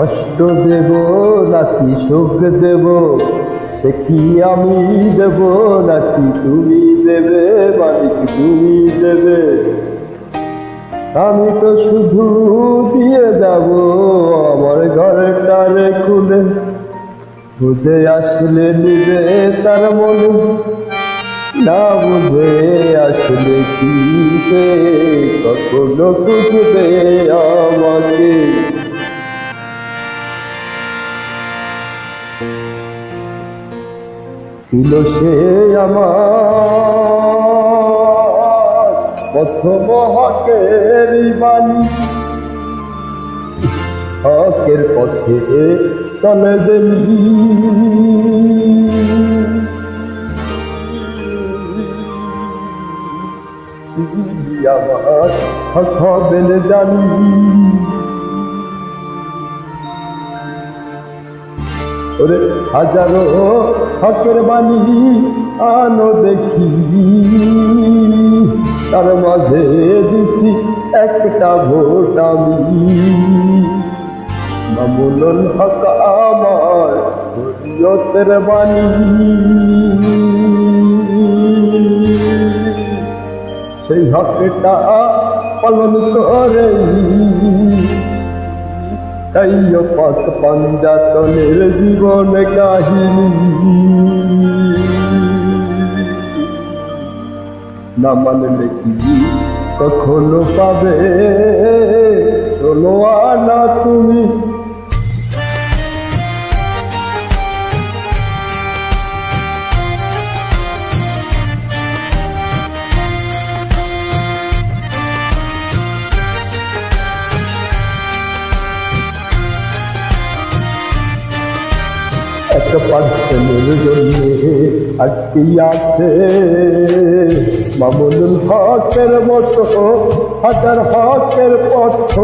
কষ্ট দেব নাকি সুখ দেব। সে কি আমি দেব নাকি তুমি দেবে, মালিক তুমি দেবে। আমি তো শুধু দিয়ে যাব, আমার ঘরটারে খুলে। বুঝে আসলে নিবে তার মনে, না বুঝে আসলে কি সে, কখনো খুঁজবে আমাকে। ছিল সে আমার হকের বাণী। হকের পথে চলে দেবী আমার হক হবেন জানি। ওরে হাজারো হকের বাণী আনো দেখি। তার মাঝে দিছি একটা ভোট আমি। মামুনুল হক আমার শরীয়তের বাণী। সেই হকটা পালন করে তাইও পথ পঞ্জাতনের জীবন কাহিনী। না মানলে কি কখনো পাবে? শোনো আনা তুমি পার্সেন্টের জন্য আটকি আছে মামুনুল হকের মতো হাজার হকের পথ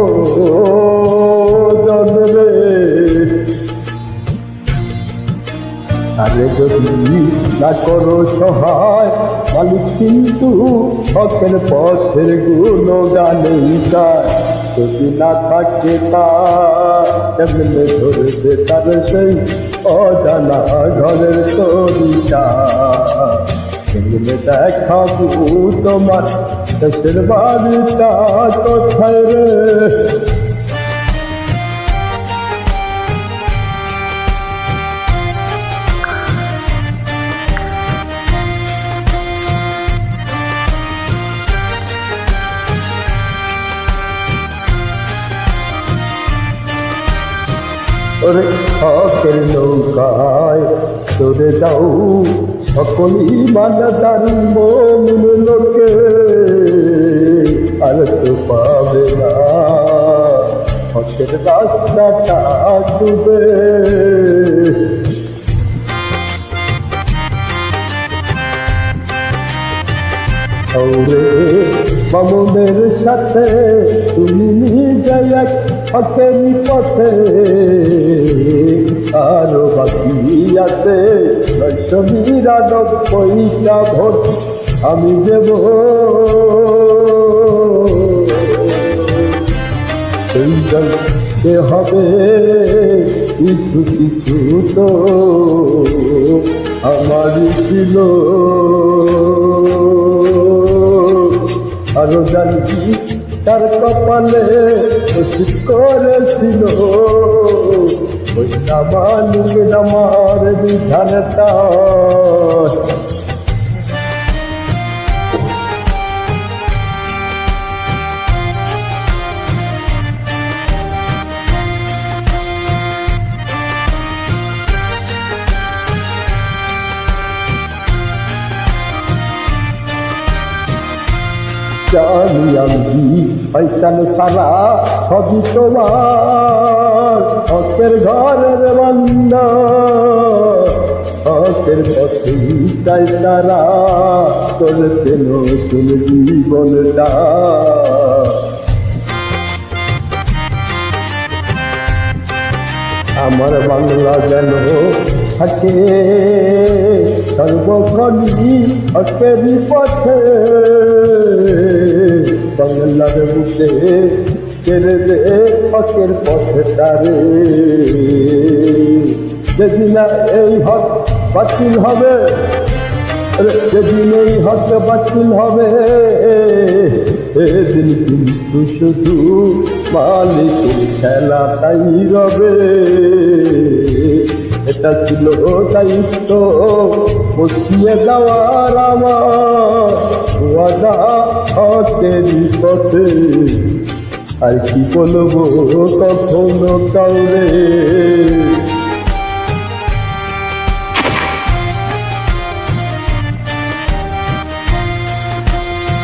জন্মে। আরে যদি না করো সহায়, মালিক কিন্তু হকের পথের গুণ গানেই যায় যদি না থাকে তা কেমনে ধরবে তার সেই অজানা ঘরের তরিকা কেমনে দেখাবো তোমার দেশের বাড়িটা কোথায় রে ওরে হকের নৌকায় তোরে যাও। সকলই মানদার মন লোকে, আর তো পাবে না। হকের রাস্তাটা ডুবে। ওরে মামুনের সাথে তুমি নিজে এক পথে আরও বাকি আছে নিরানব্বইটা ভোট, আমি দেব। হবে কিছু কিছু তো আমারই ছিল। আরও জানি তার কপালে খুশি করেছিল। ওই নামানুকে আমার বিধানটা। জানি পয়সান সারা সবই তোমার। হকের ঘরের বান্দা, হকের পথে চাই তারা করতে নতুন জীবনটা। আমার বাংলা যেন থাকে সর্বক্ষণই হকেরই পথে। বাংলার বুকে ছেড়ে দে হকের পথে তারে। যেদিন এই হক বাতিল হবে যেদিন এই হক বাতিল হবে, এদিন কিন্তু শুধু মালিকের খেলাটাই রবে। এটা ছিল দায়িত্ব। বসিয়ে দেওয়ার আমার পথে। আর কি বলব কখনো কাউরে?